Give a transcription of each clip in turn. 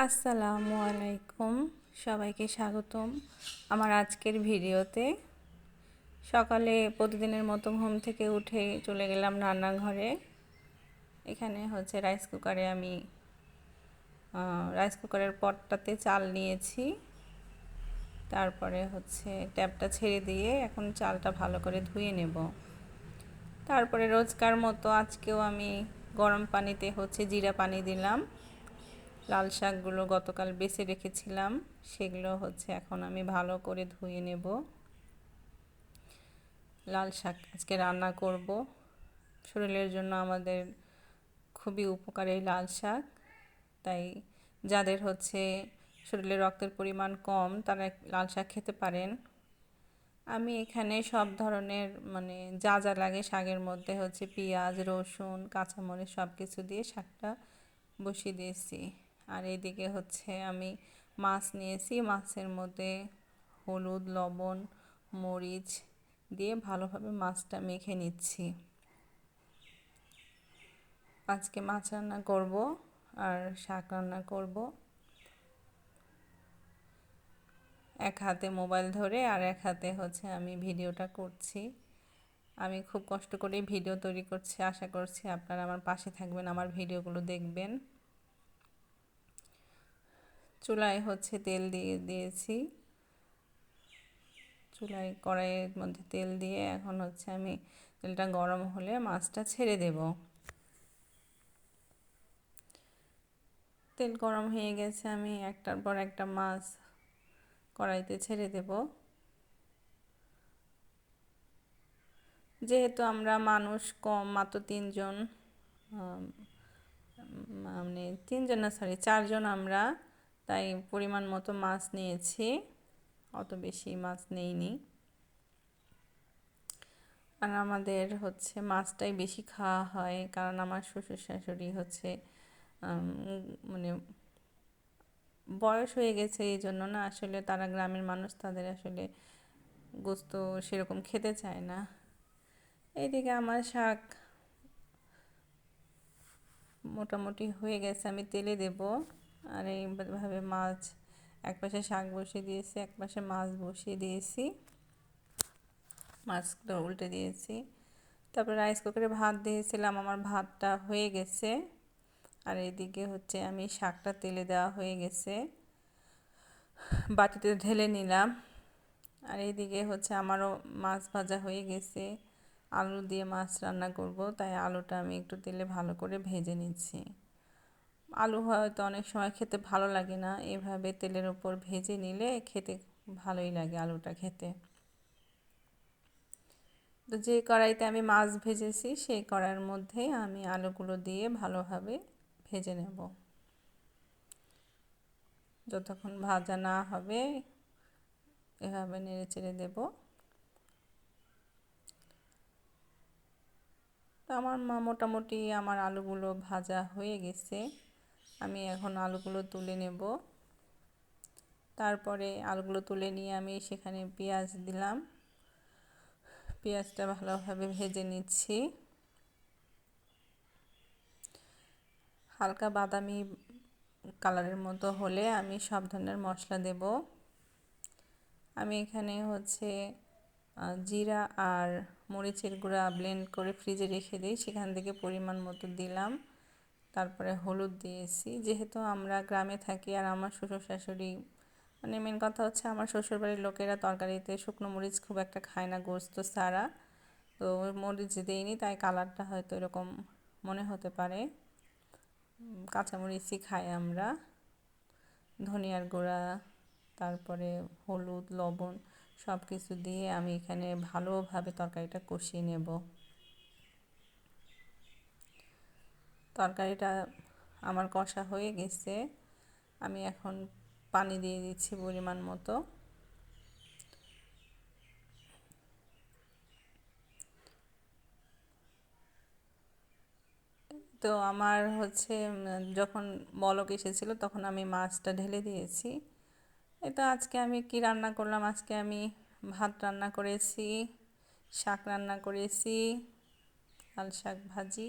আসসালামু আলাইকুম, সবাইকে স্বাগতম আমার আজকের ভিডিওতে। সকালে প্রতিদিনের মতো ঘুম থেকে উঠে চলে গেলাম রান্নাঘরে। এখানে হচ্ছে রাইস কুকারে আমি রাইস কুকারের পটটাতে চাল নিয়েছি। তারপরে হচ্ছে ট্যাপটা ছেড়ে দিয়ে এখন চালটা ভালো করে ধুয়ে নেব। তারপরে রোজকার মতো আজকেও আমি গরম পানিতে হচ্ছে জিরা পানি দিলাম। লাল শাকগুলো গতকাল বেছে রেখেছিলাম। সেগুলো হচ্ছে এখন আমি ভালো করে ধুয়ে নেব। লাল শাক আজকে রান্না করব। শরীরের জন্য আমাদের খুবই উপকারী লাল শাক। তাই যাদের হচ্ছে শরীরে রক্তের পরিমাণ কম, তারা লাল শাক খেতে পারেন। আমি এখানে সব ধরনের মানে যা যা লাগে শাকের মধ্যে হচ্ছে পেঁয়াজ, রসুন, কাঁচামরিচ সব কিছু দিয়ে শাকটা বসিয়ে দিয়েছি। আর এদিকে হচ্ছে আমি মাছ নিয়েছি, মাছের মধ্যে হলুদ, লবণ, মরিচ দিয়ে ভালোভাবে মাছটা মেখে নিচ্ছি। আজকে মাছ রান্না করব আর শাক রান্না করব। এক হাতে মোবাইল ধরে আর এক হাতে হচ্ছে আমি ভিডিওটা করছি। আমি খুব কষ্ট করে ভিডিও তৈরি করছি। আশা করছি আপনারা আমার পাশে থাকবেন, আমার ভিডিওগুলো দেখবেন। চুলায় হচ্ছে তেল দিয়ে দিয়েছি। চুলায় কড়াইয়ের মধ্যে তেল দিয়ে এখন হচ্ছে আমি তেলটা গরম হলে মাছটা ছেড়ে দেব। তেল গরম হয়ে গেছে, আমি একটার পর একটা মাছ কড়াইতে ছেড়ে দেব। যেহেতু আমরা মানুষ কম, মাত্র তিনজন মানে তিনজন না সরি চারজন আমরা তাই পরিমাণ মতো মাছ নিয়েছি। অত বেশি মাছ নেইনি। আর আমাদের হচ্ছে মাছটাই বেশি খাওয়া হয়, কারণ আমার শ্বশুর শাশুড়ি হচ্ছে মানে বয়স হয়ে গেছে এই জন্য না, আসলে তারা গ্রামের মানুষ, তাদের আসলে গোস্ত সেরকম খেতে চায় না। এইদিকে আমার শাক মোটামুটি হয়ে গেছে, আমি তেলে দেব। আর এইভাবে মাছ, এক পাশে শাক বসিয়ে দিয়েছি, এক পাশে মাছ বসিয়ে দিয়েছি। মাছগুলো উল্টে দিয়েছি। তারপরে রাইস কুকারে ভাত দিয়েছিলাম, আমার ভাতটা হয়ে গেছে। আর এদিকে হচ্ছে আমি শাকটা তেলে দেওয়া হয়ে গেছে। বাটিতে ঢেলে নিলাম। আর এইদিকে হচ্ছে আমারও মাছ ভাজা হয়ে গেছে। আলু দিয়ে মাছ রান্না করব, তাই আলুটা আমি একটু তেলে ভালো করে ভেজে নিচ্ছি। আলু হয়তো অনেক সময় খেতে ভালো লাগে না। এভাবে তেলের ওপর ভেজে নিলে খেতে ভালোই লাগে আলুটা খেতে। তো যে কড়াইতে আমি মাছ ভেজেছি, সেই কড়াইয়ের মধ্যে আমি আলুগুলো দিয়ে ভালোভাবে ভেজে নেব। যতক্ষণ ভাজা না হবে, এভাবে নেড়ে চেড়ে দেব আমার মা মোটামুটি আমার আলুগুলো ভাজা হয়ে গেছে। আমি এখন আলুগুলো তুলে নেব। তারপরে আলুগুলো তুলে নিয়ে আমি সেখানে পেঁয়াজ দিলাম। পেঁয়াজটা ভালোভাবে ভেজে নিচ্ছি। হালকা বাদামি কালারের মতো হলে আমি সব ধরনের মশলা দেব। আমি এখানে হচ্ছে জিরা আর মরিচের গুঁড়া ব্লেন্ড করে ফ্রিজে রেখে দিই, সেখান থেকে পরিমাণ মতো দিলাম। তারপরে হলুদ দিয়েছি। যেহেতু আমরা গ্রামে থাকি আর আমার শ্বশুর শাশুড়ি মানে মেন কথা হচ্ছে আমার শ্বশুরবাড়ির লোকেরা তরকারিতে শুকনো মরিচ খুব একটা খায় না, গোস্ত ছাড়া। তো মরিচ দিইনি, তাই কালারটা হয়তো এরকম মনে হতে পারে। কাঁচামরিচই খাই আমরা। ধনিয়ার গুঁড়া, তারপরে হলুদ, লবণ সব কিছু দিয়ে আমি এখানে ভালোভাবে তরকারিটা কষিয়ে নেব। তরকারিটা আমার কষা হয়ে গেছে। আমি এখন পানি দিয়ে দিচ্ছি পরিমাণ মতো। তো আমার হচ্ছে যখন বলক এসেছিল তখন আমি মাছটা ঢেলে দিয়েছি। এটা আজকে আমি কি রান্না করলাম? আজকে আমি ভাত রান্না করেছি, শাক রান্না করেছি লাল শাক ভাজি।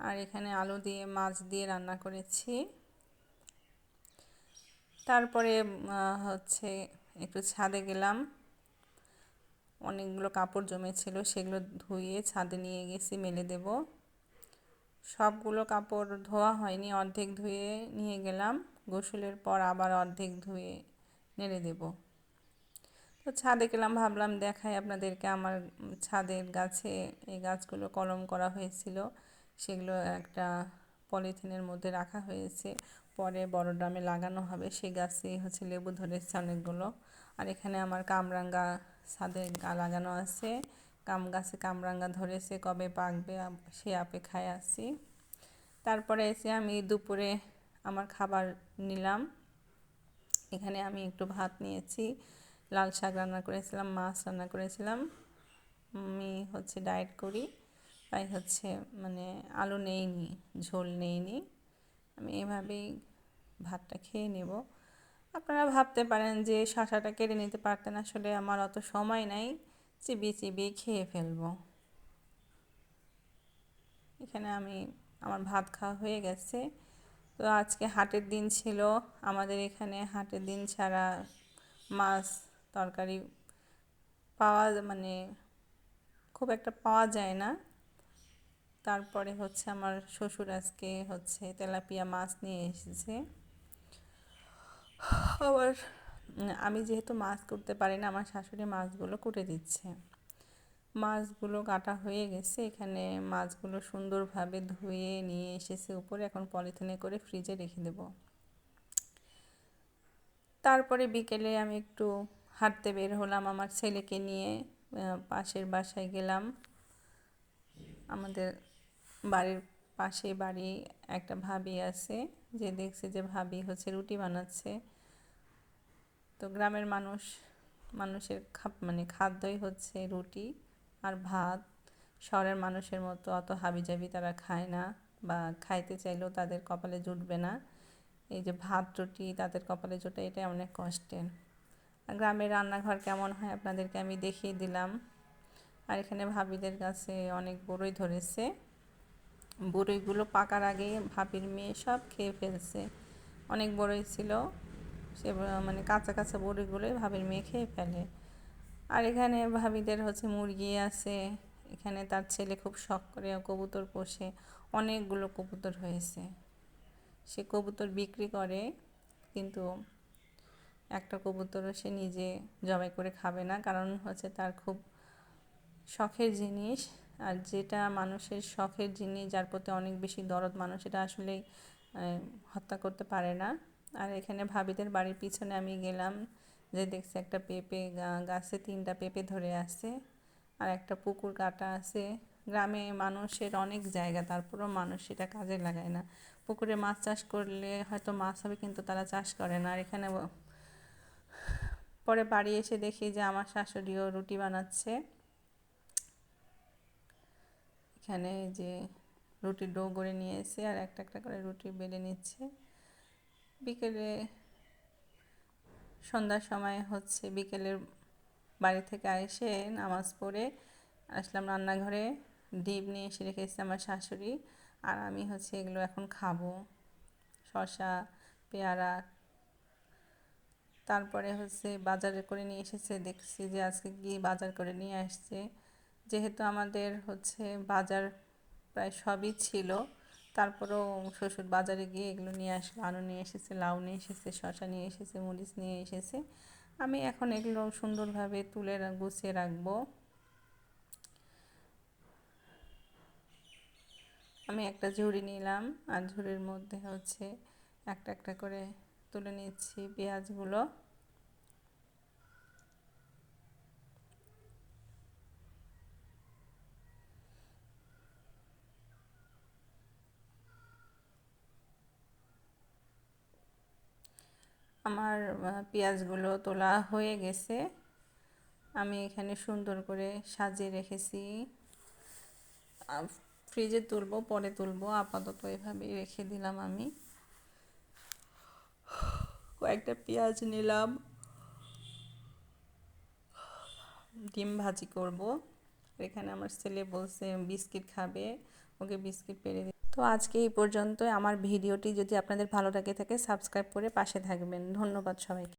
আর এখানে আলু দিয়ে, মাছ দিয়ে রান্না করেছি। তারপরে হচ্ছে একটু ছাদে গেলাম। অনেকগুলো কাপড় জমেছিল, সেগুলো ধুয়ে ছাদে নিয়ে গেছি, মেলে দেব। সবগুলো কাপড় ধোয়া হয়নি, অর্ধেক ধুয়ে নিয়ে গেলাম। গোসলের পর আবার অর্ধেক ধুয়ে নেড়ে দেব। তো ছাদে গেলাম, ভাবলাম দেখাই আপনাদেরকে আমার ছাদের গাছে এই গাছগুলো কলম করা হয়েছিল। সেগুলো একটা পলিথিনের মধ্যে রাখা হয়েছে। পরে বড় ড্রামে লাগানো হবে। সেই গাছে হচ্ছে লেবু ধরেছে অনেকগুলো। আর এখানে আমার কামরাঙ্গা ছাদে লাগানো আছে। কাম গাছে কামরাঙ্গা ধরেছে কবে পাকবে সে অপেক্ষায় আছি। তারপরে এসে আমি দুপুরে আমার খাবার নিলাম। এখানে আমি একটু ভাত নিয়েছি। লাল শাক রান্না করেছিলাম, মাছ রান্না করেছিলাম। আমি হচ্ছে ডায়েট করি। তাই হচ্ছে মানে আলু নেইনি, ঝোল নেইনি। আমি এভাবেই ভাতটা খেয়ে নেব। আপনারা ভাবতে পারেন যে শশাটা কেটে নিতে পারতেন, আসলে আমার অত সময় নাই, চিবিয়ে চিবিয়ে খেয়ে ফেলব। এখানে আমি, আমার ভাত খাওয়া হয়ে গেছে। তো আজকে হাটের দিন ছিল, আমাদের এখানে হাটের দিন ছাড়া মাছ তরকারি পাওয়া মানে খুব একটা পাওয়া যায় না। তারপরে হচ্ছে আমার শ্বশুর আজকে হচ্ছে তেলাপিয়া মাছ নিয়ে এসেছে। আবার আমি যেহেতু মাছ করতে পারি না, আমার শাশুড়ি মাছগুলো কুটে দিচ্ছে। মাছগুলো কাটা হয়ে গেছে, এখানে মাছগুলো সুন্দরভাবে ধুয়ে নিয়ে এসেছে উপরে, এখন পলিথিনে করে ফ্রিজে রেখে দেব। তারপরে বিকেলে আমি একটু হাঁটতে বের হলাম, আমার ছেলেকে নিয়ে পাশের বাসায় গেলাম। আমাদের বাড়ির পাশে বাড়ি একটা ভাবি আছে, যে দেখছে যে ভাবি হচ্ছে রুটি বানাচ্ছে। তো গ্রামের মানুষ, মানুষের মানে খাদ্যই হচ্ছে রুটি আর ভাত। শহরের মানুষের মতো অত হাবিজাবি তারা খায় না বা খাইতে চাইলেও তাদের কপালে জুটবে না। এই যে ভাত, রুটি, তাদের কপালে জুটে এটা অনেক কষ্টের। গ্রামের রান্নাঘর কেমন হয় আপনাদেরকে আমি দেখিয়ে দিলাম। আর এখানে ভাবিদের কাছে অনেক বড়ই ধরেছে। বড়ইগুলো পাকার আগে ভাবির মেয়ে সব খেয়ে ফেলছে। অনেক বড়ই ছিল, সে মানে কাঁচা কাঁচা বড়িগুলোই ভাবির মেয়ে খেয়ে ফেলে। আর এখানে ভাবিদের হচ্ছে মুরগি আছে, এখানে তার ছেলে খুব শখ করে কবুতর পোষে, অনেকগুলো কবুতর হয়েছে। সে কবুতর বিক্রি করে, কিন্তু একটা কবুতরও সে নিজে জবাই করে খাবে না, কারণ হচ্ছে তার খুব শখের জিনিস। আর যেটা মানুষের শখের জিনিস, যার প্রতি অনেক বেশি দরদ, মানুষ এটা আসলেই হত্যা করতে পারে না। আর এখানে ভাবিদের বাড়ির পিছনে আমি গেলাম যে দেখছি একটা পেঁপে গাছে তিনটা পেঁপে ধরে আছে আর একটা পুকুর কাটা আছে। গ্রামে মানুষের অনেক জায়গা, তারপরেও মানুষ সেটা কাজে লাগায় না। পুকুরে মাছ চাষ করলে হয়তো মাছ হবে, কিন্তু তারা চাষ করে না। আর এখানে পরে বাড়ি এসে দেখি যে আমার শাশুড়িও রুটি বানাচ্ছে। এখানে যে রুটি ডো করে নিয়ে আর একটা একটা করে রুটি বেলে নিচ্ছে। বিকেলে সন্ধ্যার সময় হচ্ছে বিকেলের বাড়ি থেকে এসে নামাজ পড়ে, আসলাম রান্নাঘরে। ডিম নিয়ে এসে রেখেছি আমার শাশুড়ি আর আমি হচ্ছে এগুলো এখন খাব। শশা পেয়ারা। তারপরে হচ্ছে বাজারে করে নিয়ে এসেছে। দেখছি যে আজকে কি বাজার করে নিয়ে আসছে। যেহেতু আমাদের হচ্ছে বাজার প্রায় সবই ছিল, তারপরেও শ্বশুর বাজারে গিয়ে এগুলো নিয়ে আসলো আলু নিয়ে এসেছে, লাউ নিয়ে এসেছে শশা নিয়ে এসেছে, মরিচ নিয়ে এসেছে। আমি এখন এগুলো সুন্দরভাবে তুলে গুছিয়ে রাখব। আমি একটা ঝুড়ি নিলাম, আর ঝুড়ির মধ্যে হচ্ছে একটা একটা করে তুলে নিচ্ছি পেঁয়াজগুলো। আমার পেঁয়াজগুলো তোলা হয়ে গেছে। আমি এখানে সুন্দর করে সাজিয়ে রেখেছি। ফ্রিজে তুলবো, পরে তুলবো, আপাতত এভাবেই রেখে দিলাম আমি। কয়েকটা পেঁয়াজ নিলাম। ডিম ভাজি করব। এখানে আমার ছেলে বলছে, বিস্কিট খাবে। ওকে বিস্কিট পেরে তো আজকে এই পর্যন্তই। আমার ভিডিওটি যদি আপনাদের ভালো লাগে থাকে সাবস্ক্রাইব করে পাশে থাকবেন। ধন্যবাদ সবাইকে।